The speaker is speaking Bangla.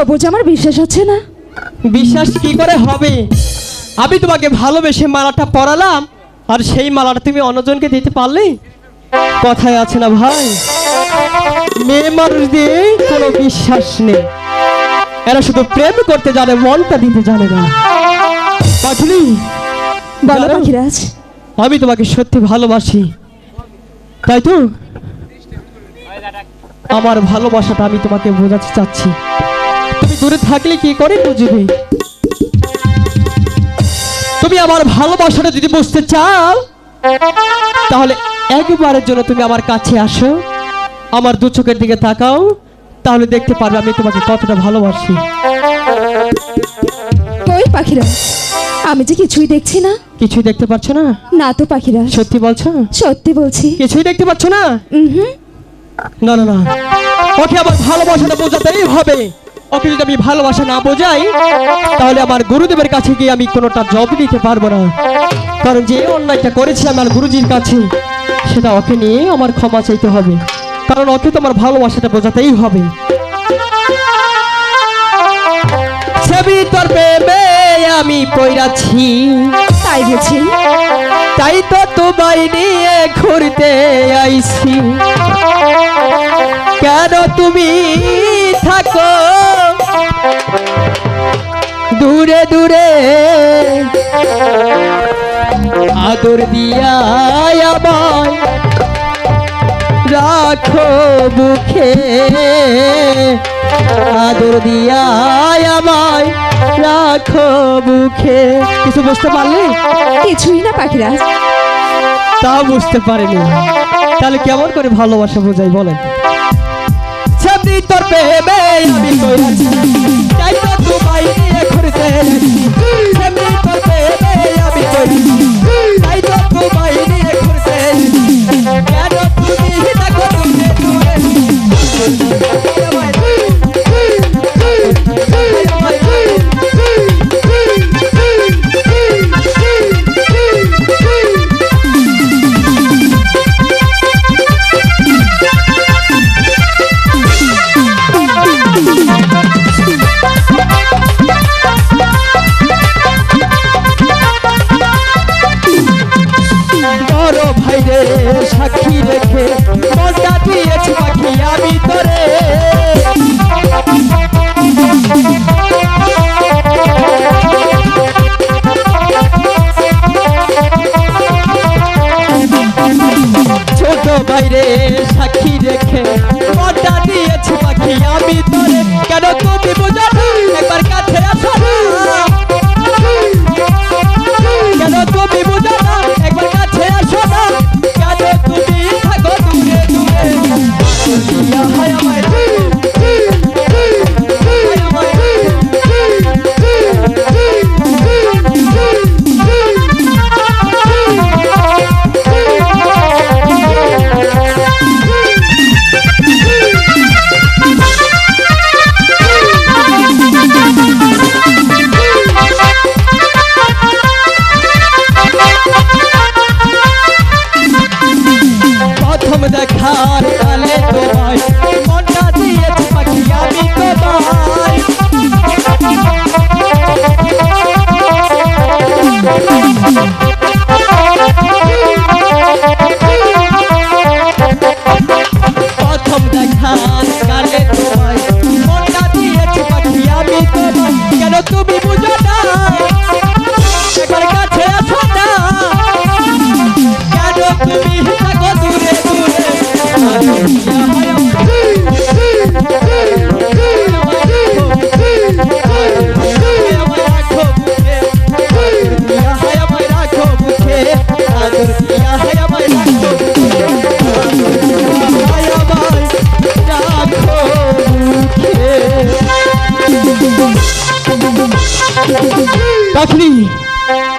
তবু যে আমার বিশ্বাস হচ্ছে না? বিশ্বাস কি করে হবে? আমি তোমাকে ভালোবেসে মালাটা পরালাম আর সেই মালাটা তুমি অন্যজনকে দিতে পারলে? কথায় আছে না ভাই। মেয়ে মানুষ দিয়ে কোনো বিশ্বাস নেই। এরা শুধু প্রেম করতে জানে মনটা দিতে জানে না। পাখলি বলো পাখিরাজ। আমি তোমাকে সত্যি ভালোবাসি। তাই তো? আমার ভালোবাসাটা আমি তোমাকে বোঝাতে চাচ্ছি। দূরে থাকলে কি করে বুঝবে? তুমি আমার ভালোবাসাটা যদি বুঝতে চাও তাহলে একবারের জন্য তুমি আমার কাছে আসো আমার দু চোখের দিকে তাকাও তাহলে দেখতে পারবে আমি তোমাকে কতটা ভালোবাসি। ওই পাখিরাজ আমি যে কিছুই দেখছি না। কিছুই দেখতে পাচ্ছ না? না তো পাখিরা। সত্যি বলছো? সত্যি বলছি। কিছুই দেখতে পাচ্ছ না? না না না। ওকে আমার ভালোবাসাটা বোঝাতেই হবে ওকে যদি আমি ভালোবাসা না বোঝাই তাহলে আমার গুরুদেবের কাছে গিয়ে আমি কোনোটা জব নিতে পারব না। কারণ যে অন্যায়টা করেছি আমার গুরুজির কাছে সেটা ওকে নিয়ে আমার ক্ষমা চাইতে হবে। কারণ ওকে তো আমার ভালোবাসাটা বোঝাতেই হবে। ছবি তোর প্রেমে আমি পইরাছি। তাই বুঝি তাই তো তোমায় নিয়ে ঘুরতে আইছি। কেন তুমি দূরে দূরে আদর দিয়া আমায় রাখো বুকে আদর দিয়া আমায় রাখো বুকে কিছু বুঝতে পারলে? কিছুই না পাখিরা তা বুঝতে পারেনি। তাহলে কেমন করে ভালোবাসা বোঝাই বলেন? সামনে তোর প্রেমে আমি It is. তুমি বুঝো কাকলি